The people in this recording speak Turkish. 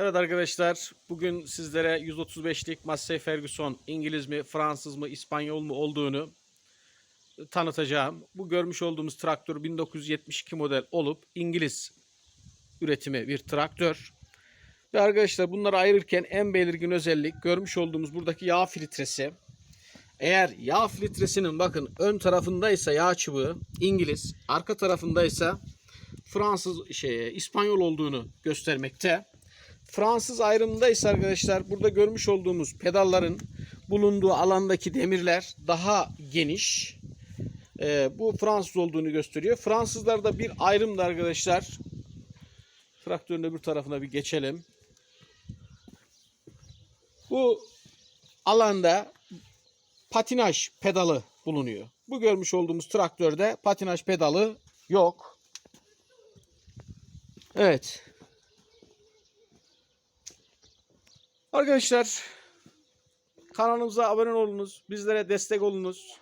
Evet arkadaşlar bugün sizlere 135'lik Massey Ferguson İngiliz mi, Fransız mı, İspanyol mu olduğunu tanıtacağım. Bu görmüş olduğumuz traktör 1972 model olup İngiliz üretimi bir traktör. Ve arkadaşlar bunları ayırırken en belirgin özellik görmüş olduğumuz buradaki yağ filtresi. Eğer yağ filtresinin bakın ön tarafındaysa yağ çubuğu İngiliz, arka tarafındaysa Fransız şey İspanyol olduğunu göstermekte. Fransız ayrımındaysa arkadaşlar burada görmüş olduğumuz pedalların bulunduğu alandaki demirler daha geniş. Ee, bu Fransız olduğunu gösteriyor. Fransızlarda bir ayrım da arkadaşlar. Traktörün öbür tarafına bir geçelim. Bu alanda patinaj pedalı bulunuyor. Bu görmüş olduğumuz traktörde patinaj pedalı yok. Evet. Arkadaşlar kanalımıza abone olunuz. Bizlere destek olunuz.